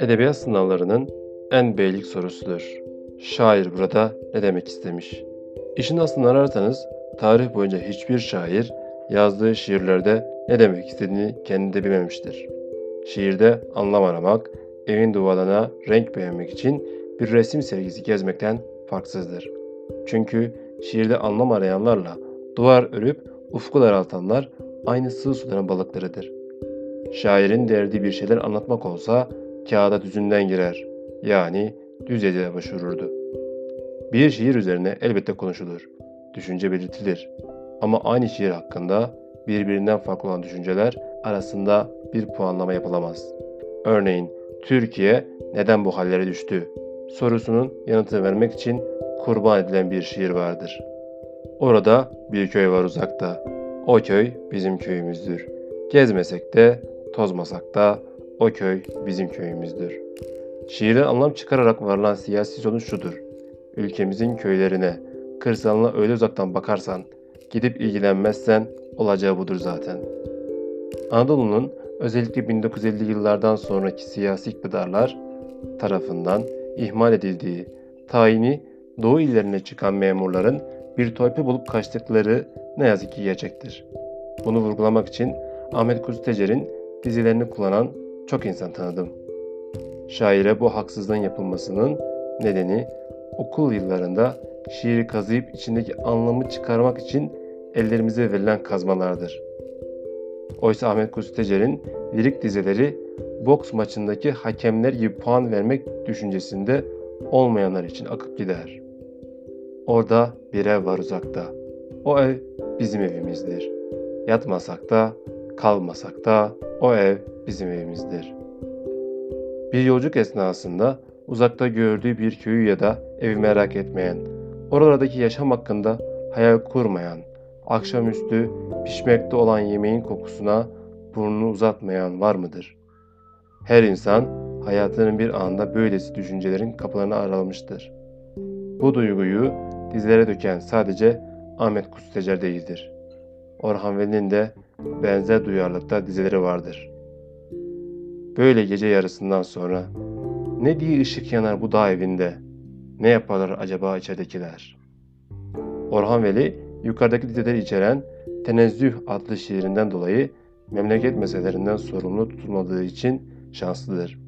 Edebiyat sınavlarının en beylik sorusudur. Şair burada ne demek istemiş? İşin aslını ararsanız tarih boyunca hiçbir şair yazdığı şiirlerde ne demek istediğini kendi de bilmemiştir. Şiirde anlam aramak, evin duvarlarına renk beğenmek için bir resim sergisi gezmekten farksızdır. Çünkü şiirde anlam arayanlarla duvar örüp ufku daraltanlar aynı sığ suların balıklarıdır. Şairin derdi bir şeyler anlatmak olsa kağıda düzünden girer. Yani düz yazıya başvururdu. Bir şiir üzerine elbette konuşulur. Düşünce belirtilir. Ama aynı şiir hakkında birbirinden farklı olan düşünceler arasında bir puanlama yapılamaz. Örneğin Türkiye neden bu hallere düştü sorusunun yanıtını vermek için kurban edilen bir şiir vardır. Orada bir köy var uzakta. O köy bizim köyümüzdür. Gezmesek de, tozmasak da o köy bizim köyümüzdür. Şiirden anlam çıkararak varılan siyasi sonuç şudur. Ülkemizin köylerine, kırsalına öyle uzaktan bakarsan, gidip ilgilenmezsen olacağı budur zaten. Anadolu'nun özellikle 1950 yıllardan sonraki siyasi iktidarlar tarafından ihmal edildiği, tayini Doğu illerine çıkan memurların bir torpil bulup kaçtıkları ne yazık ki gerçektir. Bunu vurgulamak için Ahmet Kutlu Tecer'in dizilerini kullanan çok insan tanıdım. Şaire bu haksızlığın yapılmasının nedeni okul yıllarında şiiri kazıyıp içindeki anlamı çıkarmak için ellerimize verilen kazmalardır. Oysa Ahmet Kutlu Tecer'in lirik dizileri boks maçındaki hakemler gibi puan vermek düşüncesinde olmayanlar için akıp gider. Orada bir ev var uzakta. O ev bizim evimizdir. Yatmasak da, kalmasak da o ev bizim evimizdir. Bir yolculuk esnasında uzakta gördüğü bir köyü ya da evi merak etmeyen, oralardaki yaşam hakkında hayal kurmayan, akşamüstü pişmekte olan yemeğin kokusuna burnunu uzatmayan var mıdır? Her insan hayatının bir anda böylesi düşüncelerin kapılarını aralamıştır. Bu duyguyu dizlere döken sadece Ahmet Kustutecer değildir. Orhan Veli'nin de benzer duyarlılıkta dizileri vardır. Böyle gece yarısından sonra ne diye ışık yanar bu dağ evinde? Ne yaparlar acaba içeridekiler? Orhan Veli yukarıdaki dizeleri içeren Tenezzüh adlı şiirinden dolayı memleket meselelerinden sorumlu tutulmadığı için şanslıdır.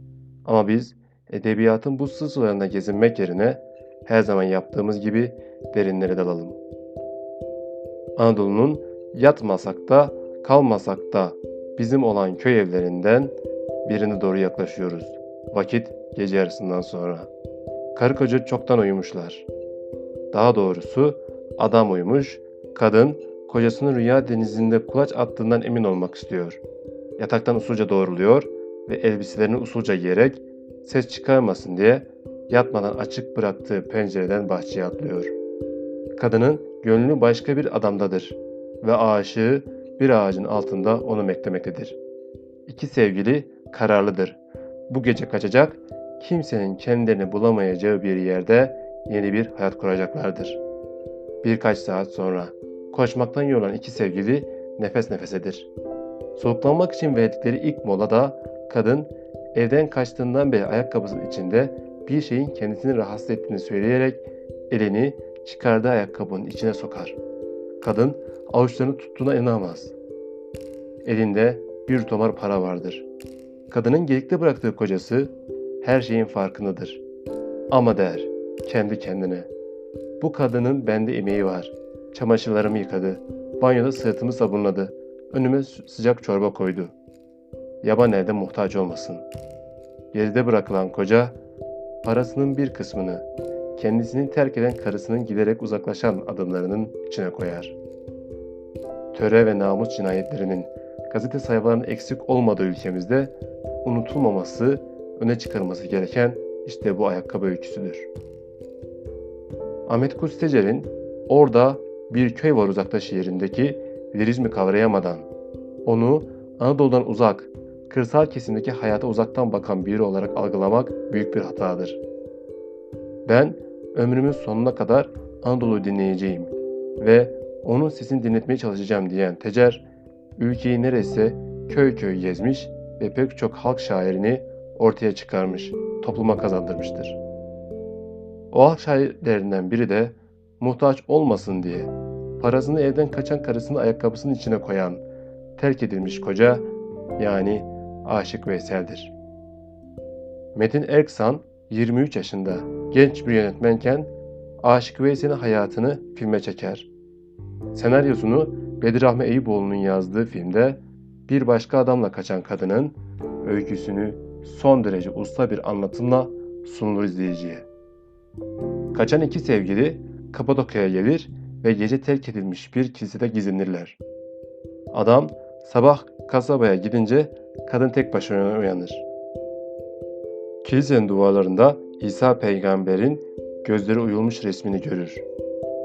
Ama biz edebiyatın bu sızılarında gezinmek yerine her zaman yaptığımız gibi derinlere dalalım. Anadolu'nun yatmasak da kalmasak da bizim olan köy evlerinden birine doğru yaklaşıyoruz. Vakit gece yarısından sonra. Karı koca çoktan uyumuşlar. Daha doğrusu adam uyumuş, kadın kocasının rüya denizinde kulaç attığından emin olmak istiyor. Yataktan usulca doğruluyor ve elbiselerini usulca giyerek ses çıkarmasın diye yatmadan açık bıraktığı pencereden bahçeye atlıyor. Kadının gönlü başka bir adamdadır ve aşığı bir ağacın altında onu beklemektedir. İki sevgili kararlıdır. Bu gece kaçacak, kimsenin kendilerini bulamayacağı bir yerde yeni bir hayat kuracaklardır. Birkaç saat sonra koşmaktan yorulan iki sevgili nefes nefesedir. Soluklanmak için verdikleri ilk molada kadın evden kaçtığından beri ayakkabısının içinde bir şeyin kendisini rahatsız ettiğini söyleyerek elini çıkardığı ayakkabının içine sokar. Kadın avuçlarını tuttuğuna inanamaz. Elinde bir tomar para vardır. Kadının gelikte bıraktığı kocası her şeyin farkındadır. Ama der kendi kendine. Bu kadının bende emeği var. Çamaşırlarımı yıkadı. Banyoda sırtımı sabunladı. Önüme sıcak çorba koydu. Yaban elde muhtaç olmasın. Geride bırakılan koca parasının bir kısmını kendisini terk eden karısının giderek uzaklaşan adımlarının içine koyar. Töre ve namus cinayetlerinin gazete sayfalarının eksik olmadığı ülkemizde unutulmaması, öne çıkarılması gereken işte bu ayakkabı öyküsüdür. Ahmet Kustecer'in orada bir köy var uzakta şiirindeki lirizmi kavrayamadan, onu Anadolu'dan uzak, kırsal kesimdeki hayata uzaktan bakan biri olarak algılamak büyük bir hatadır. Ben ömrümün sonuna kadar Anadolu'yu dinleyeceğim ve onun sesini dinletmeye çalışacağım diyen Tecer, ülkeyi neresi köy köy gezmiş ve pek çok halk şairini ortaya çıkarmış, topluma kazandırmıştır. O halk şairlerinden biri de muhtaç olmasın diye parasını evden kaçan karısını ayakkabısının içine koyan terk edilmiş koca yani Aşık Veysel'dir. Metin Erksan 23 yaşında genç bir yönetmenken Aşık Veysel'in hayatını filme çeker. Senaryosunu Bedirahme Eyüboğlu'nun yazdığı filmde bir başka adamla kaçan kadının öyküsünü son derece usta bir anlatımla sunulur izleyiciye. Kaçan iki sevgili Kapadokya'ya gelir ve gece terk edilmiş bir kilisede gizlenirler. Adam sabah kasabaya gidince kadın tek başına uyanır. Kilisenin duvarlarında İsa peygamberin gözleri uyulmuş resmini görür.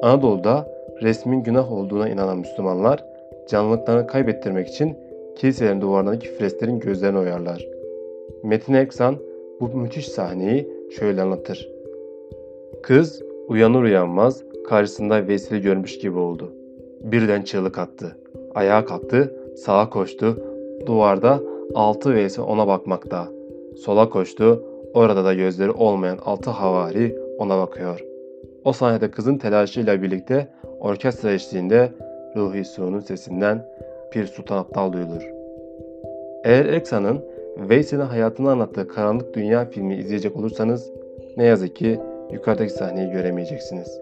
Anadolu'da resmin günah olduğuna inanan Müslümanlar canlılıklarını kaybettirmek için kiliselerin duvarlarındaki fresklerin gözlerini oyarlar. Metin Eksan bu müthiş sahneyi şöyle anlatır. Kız uyanır uyanmaz karşısında Vesile görmüş gibi oldu. Birden çığlık attı. Ayağa kalktı, sağa koştu. Duvarda altı Vesile ona bakmakta. Sola koştu. Orada da gözleri olmayan altı havari ona bakıyor. O sahnede kızın telaşıyla birlikte orkestra eşliğinde Ruhi Su'nun sesinden Pir Sultan Aptal duyulur. Eğer Eksa'nın Veysel'in hayatını anlattığı Karanlık Dünya filmi izleyecek olursanız ne yazık ki yukarıdaki sahneyi göremeyeceksiniz.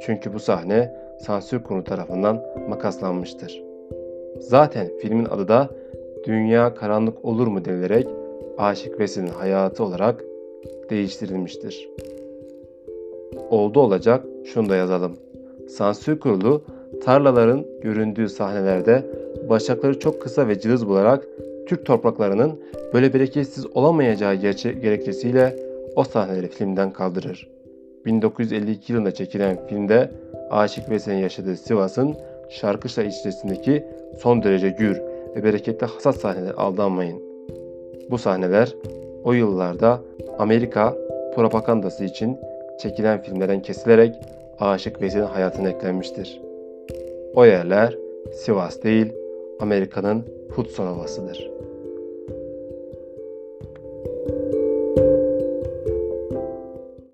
Çünkü bu sahne sansür kurulu tarafından makaslanmıştır. Zaten filmin adı da Dünya Karanlık Olur mu denilerek Aşık Veysel'in hayatı olarak değiştirilmiştir. Oldu olacak şunu da yazalım. Sansür kurulu tarlaların göründüğü sahnelerde başakları çok kısa ve cılız bularak Türk topraklarının böyle bereketsiz olamayacağı gerekçesiyle o sahneleri filmden kaldırır. 1952 yılında çekilen filmde Aşık Veysel'in yaşadığı Sivas'ın Şarkışla ilçesindeki son derece gür ve bereketli hasat sahneleri aldanmayın. Bu sahneler o yıllarda Amerika propagandası için çekilen filmlerden kesilerek Aşık Veysel'in hayatına eklenmiştir. O yerler Sivas değil, Amerika'nın Hudson Ovası'dır.